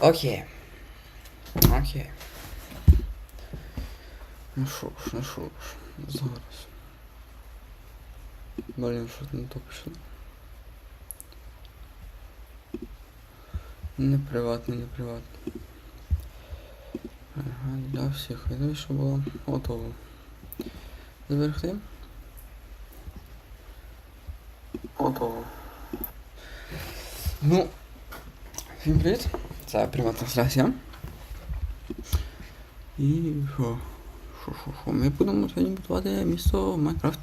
Окей. Окей. Ну що ж, ну що ж, зараз. Блін, що не то пішло. Не приватний, не приватний. Ага, для всіх. І що було готово. Зберегти. Готово. Ну, всім привіт. Це пряма трансляція. І що? Що, що, що? Ми будемо сьогодні будувати місто Майнкрафт.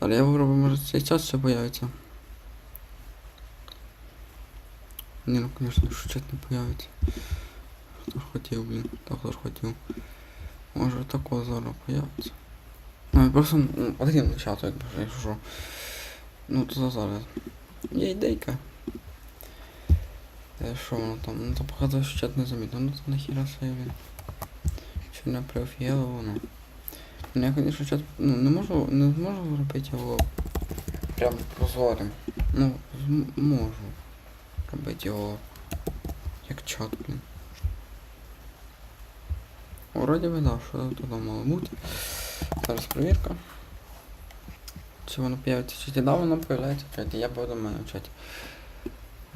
Але я вибрав, може цей час ще появиться. Ні, ну конечно, що чат не появиться. Хто ж хотів, блін, та хто ж хотів. Може такого зараз появиться. Ну, просто потрібно чату, якби якщо що. Ну, то за зараз. Є ідейка. Е, Що воно там? Ну то показує, що чат не замітно. Ну то нахіра себе, блін. Чи не профіяло воно. Ну я, конечно, чат, ну, не можу, не зможу зробити його прям прозорим. Ну, зм- можу робити його як чат, блін. Вроді би да, що туди мало бути. Зараз перевірка. Чи воно появиться в чаті? Да, воно появляється я буду в мене в чаті.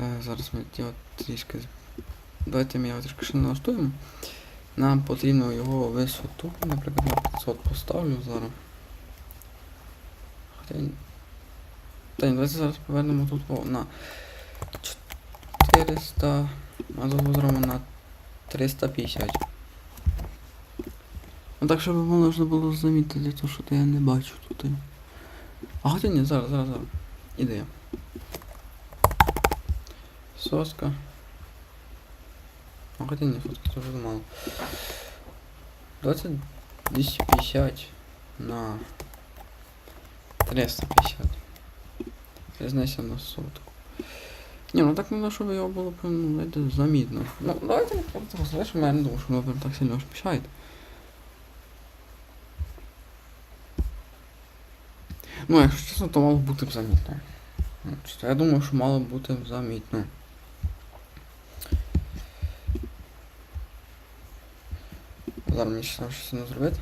Е, зараз ми його трішки. Давайте ми його трішки ще налаштуємо. Нам потрібно його висоту, наприклад, на 500 поставлю зараз. Хоча... Та ні, давайте зараз повернемо тут на 400, а тут зробимо на 350. Ну так, щоб можна було замітити, то що я не бачу тут. А хоча ні, зараз, зараз, зараз. Ідея. Соска. А хотя не, фотки тоже мало. 20, 250 на 350. Різниця на сотку. Ні, ну так не щоб його було прям, ну, знаєте, замітно. Ну, давайте просто розлишимо, я не думаю, що воно прям так сильно пішає. Ну, якщо чесно, то мало бути б замітно. Ну, Я думаю, що мало бути б замітно. Зараз мені ще щось не зробити.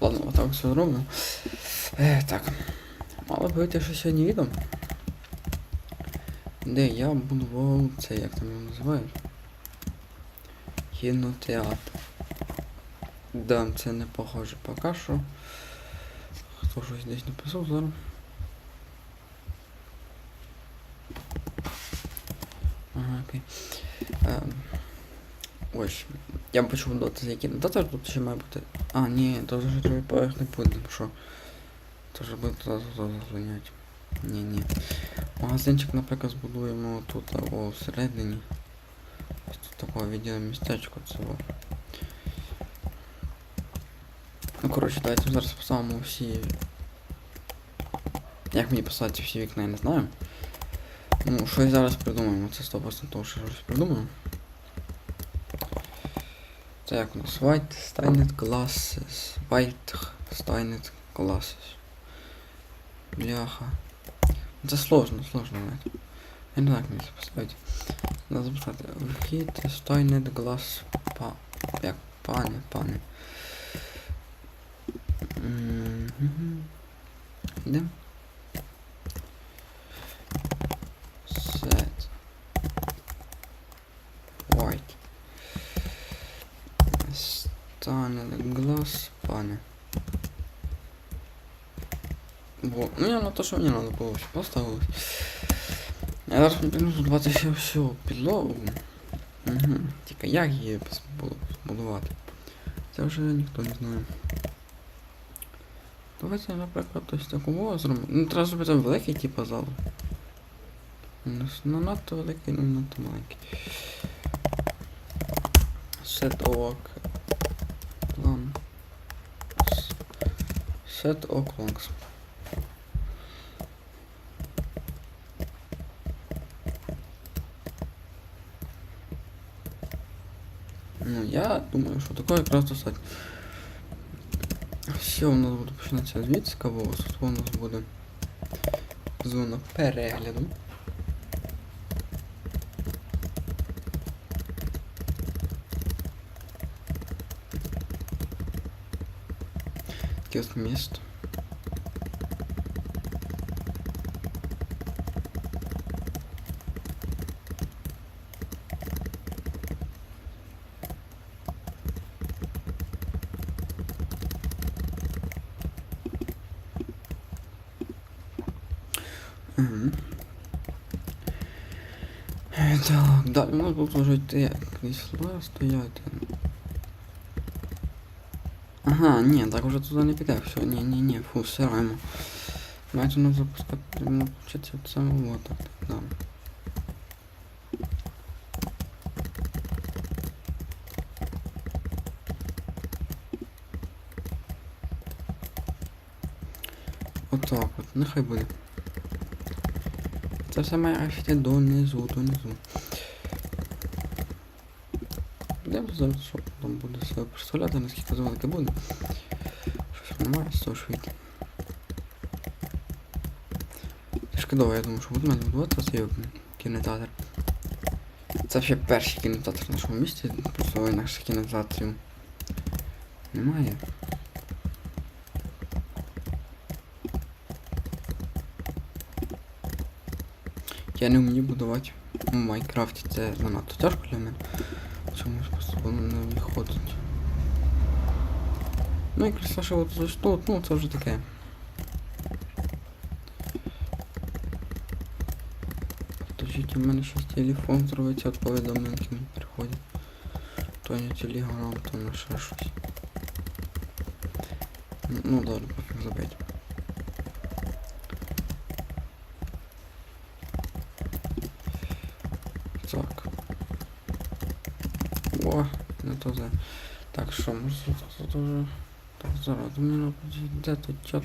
Ладно, отак все зроблю. Е, так. Мало бути ще сьогодні відео. Де я будував це, як там його називають? Кінотеатр. Да, це не похоже поки що. Щось десь написав зараз. Ага, окей. Ем, ось. Я почув додати за кінотеатр, тут ще має бути. А, ні, то вже другий поверх не буде, що. То вже буде туди туди зазвонять. Ні, ні. Магазинчик, наприклад, збудуємо тут, або всередині. Ось тут таке відділе містечко цього. коротше, давайте зараз поставимо всі. Як мені поставити всі вікна, я не знаю. Ну, щось зараз придумаємо, це 100% того, що щось придумаємо. Це як у нас? White Steined Glasses. White Steined Glasses. Бляха. Це сложно, сложно навіть. Я не знаю, як мені це поставити. Надо записати. Вхід Steined Glass па... Як? Пане, пане. Мгм. Йдем. Set. White. Стане глаз, пане. Бо, ну я на то, що мені надо було все поставилось. Я зараз потрібно збудувати ще всю підлогу. Угу. Тільки як її було збудувати? Це вже ніхто не знає. Давайте, наприклад, ось такого зробимо. Ну, треба зробити великий типу зал. Ну, Не надто великий, не надто маленький. Set. План. Set лонgs. Ну, я думаю, що такого якраз достатньо. Все у нас буде починатися звідси, кого тут у нас буде зона перегляду. Таке от місто. далі у нас будуть вже йти крісла стояти. Ага, ні, так уже туди не піде, все, ні, ні, ні, фу, стираємо. Мається нам запускати, потрібно включитися от саме вот так, так, да. Отак от, нехай буде. Це все має йти донизу, донизу. Зараз що там буде себе представляти, наскільки це велике буде. Щось немає з того швидко. Шкодово, я думаю, що буде мене будувати цей кінотеатр. Це ще перший кінотеатр в нашому місті, просто інакших кінотеатрів немає. Я не вмію будувати в Майнкрафті, це занадто тяжко для мене. Чомусь просто воно не виходить. Ну і краса, що от за що, ну це вже таке. Подождіть, у мене щось телефон зробиться від повідомленки мені приходять. То не телеграм, то на ще щось. Ну, Ну добре, пофіг забить. Так, що, може тут уже. Так, зараз, мені надо де тут чат.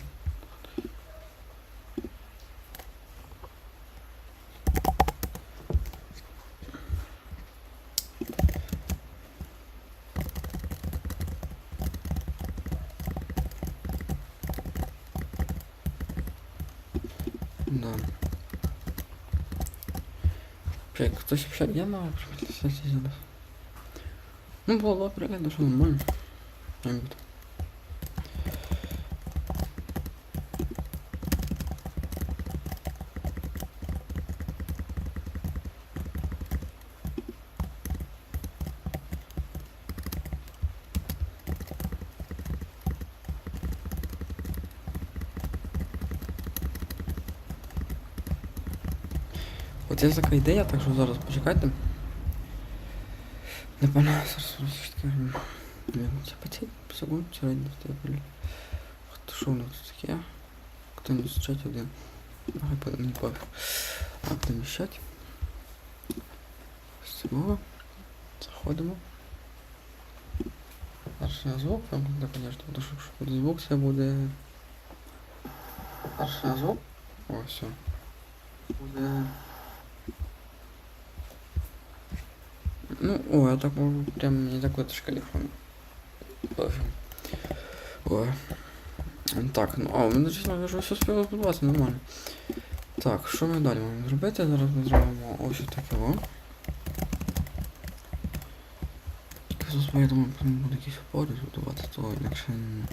Да. Чек, хтось ще є на сесії зараз? Ну, було приємно, що нормально. Я буду. От є така ідея, так що зараз почекайте. Напевно, зараз відкриємо. Це по цій секунд середньо степель. Хто що у нас таке? Хто не зустрічать один. Ага, по- не пофіг. А, доміщать. З цього. Заходимо. Перший звук, вам буде, конечно, тому що якщо буде звук, це буде... Перший звук. О, все. Буде... Ну, о, я так прям не такой то шкалифон. Пофиг. О. Так, ну, а, у мене чесно, вже все спіло збудуватися, нормально. Так, що ми далі маємо зробити? Зараз ми зробимо ось таке о. Зараз я думаю, буде якісь опори збудувати, то інакше... м,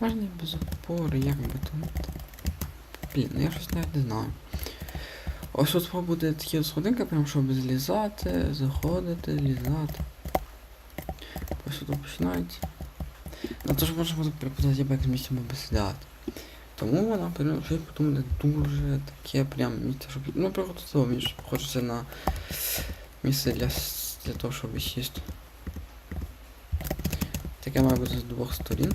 Можна без опори, як би там. Блін, ну я навіть не знаю. Ось тут буде такі сходинки, прям щоб злізати, заходити, лізати. Ось тут починається. Ну то ж можна буде припадати як місце би сідати. Тому вона прям щось подумати дуже таке прям місце, щоб. Ну приготувало між. Хочеться на місце для, для того, щоб сісти. Таке має бути з двох сторін.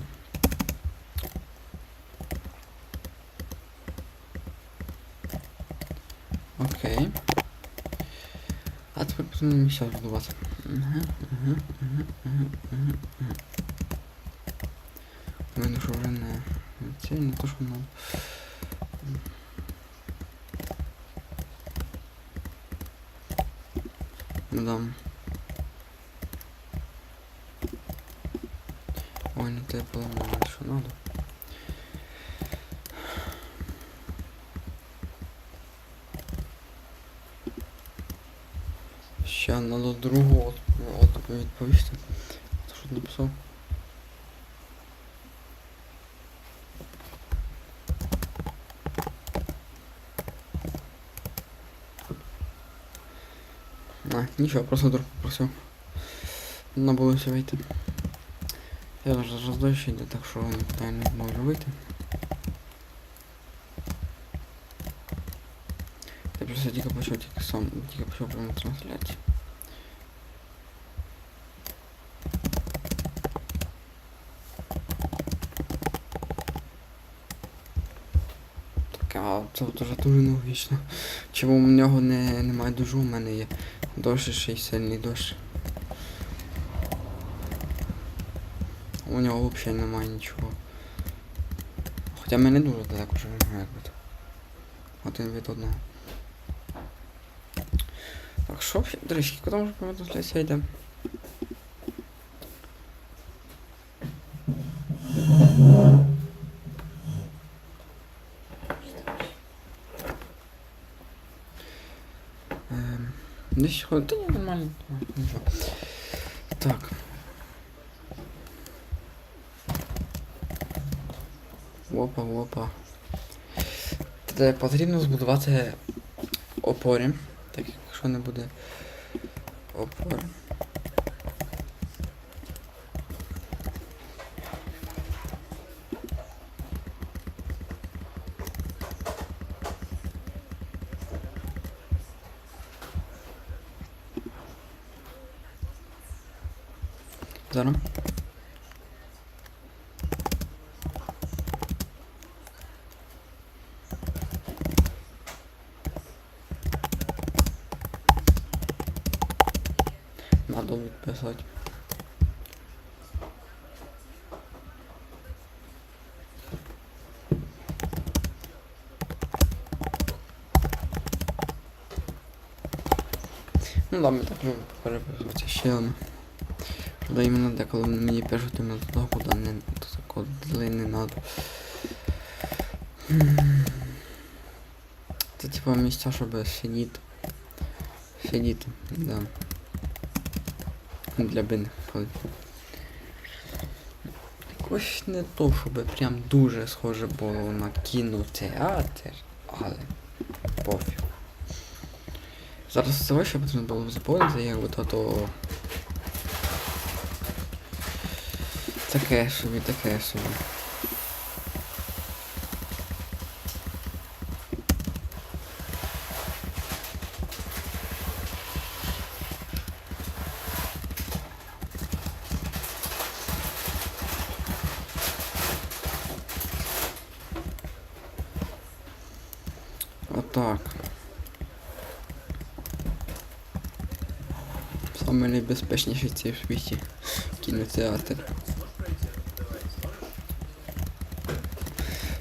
Все, буду вас. Мене ж уже не... Це не то, що нам... Мадам. Ну Ой, ну не те поламали, що надо. Ну Ще надо другу от, от відповісти. Ти що написав? А, нічого, просто друг попросив. На вулицю вийти. Я вже роздачі йде, так що ніхто не може вийти. Я просто тільки почав тільки сам, тільки почав прямо трансляцію. Так, а це от уже дуже нелогічно. Чому в нього не, немає дожу, у мене є дощ ще й сильний дощ. У нього взагалі немає нічого. Хоча ми не дуже далеко живемо, як би. Один від одного. Так, що речі, куди вже по трансляція йде? Ем, Ходить, та ні, нормально. Так. Опа, опа. Тоді потрібно збудувати опори. Так, якщо не буде опор. Зараз. Надо відписати. Ну да, ми так любимо переписувати ще одне. Правда, іменно деколи мені пишуть іменно туди, куди не куди не надо. Це типа місця, щоб сидіти. Сидіти, да. Для ходить. Якось не то, щоб прям дуже схоже було на кінотеатр, але пофіг. Зараз це ще потрібно було заповнити, якби то то. Таке собі, таке собі. Отак. Саме найбезпечніший в цій світі кінотеатр.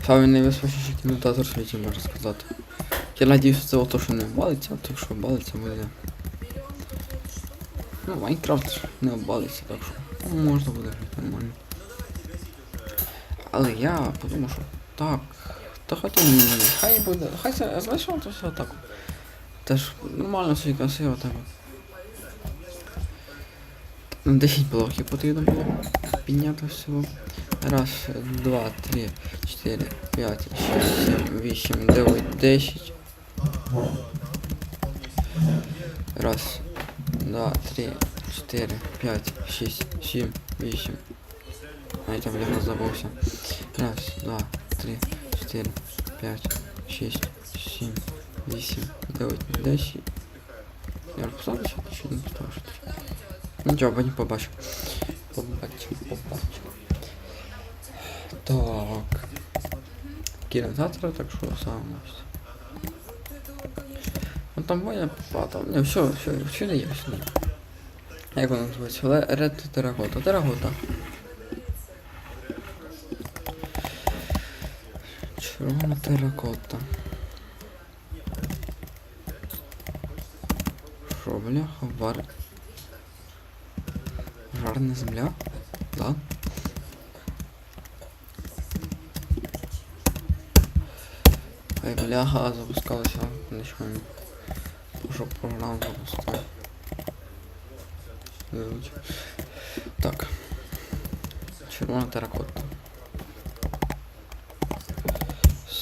Саме найбезпечніший кінотеатр в світі, можна сказати. Я надіюсь, це то, що не обвалиться, а то, що обвалиться буде. Ну, Майнкрафт не обвалиться, так що ну, можна буде жити нормально. Але я подумав, що так. Та хоча ні, хай буде. Хай це залишимо то все так. Теж нормально собі красиво так. На 10 блоків потрібно було підняти всього. Раз, два, три, чотири, п'ять, шість, сім, вісім, дев'ять, десять. Раз, два, три, чотири, п'ять, шість, сім, вісім. А я там бляха забувся. Раз, два, три, чотири, п'ять, шість, сім, вісім, дев'ять, десять. Я розписав ще чи не поставив щось? Нічого, потім побачу. Побачимо, побачимо. Так. Кінотеатр, так що саме. Ну там моя попа, там. Не, все, все, всюди є, всюди. є. Як воно називається? Ред Терагота. Терагота. Червона теракота. Що, бляха, вар. Жарна земля? Да. Ай, бляха, запускалася. Нічого не. Уже програм запускав. Так. Червона теракота.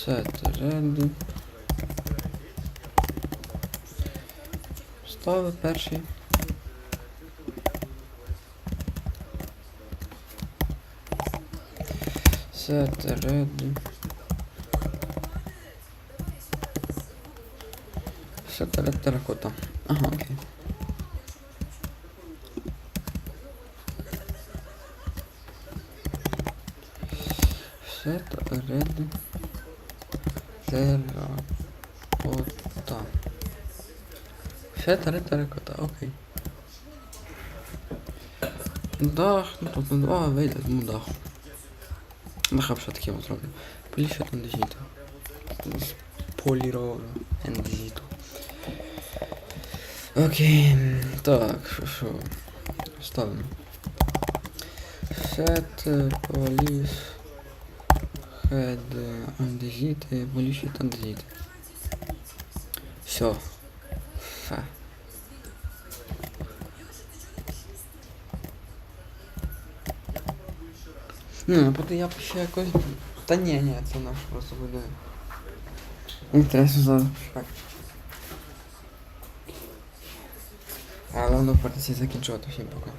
Set ready. Стави перший. Set ready. Set ready теракота. Ага, окей. Set ready. Теракота. Set ready теракота, окей. Дах, ну тут не два, вийде, тому дах. Даха все таки зроблю. Поліше андезіту. Поліровано андезіту. Окей, так, що що? Ставимо. Set поліс head андезіти, поліші андезіти. Все. Фа. Ну, а я б ще якось. Та ні, ні, це наш просто буде. Інтересно зараз почекати. А ладно, партії закінчувати всім пока.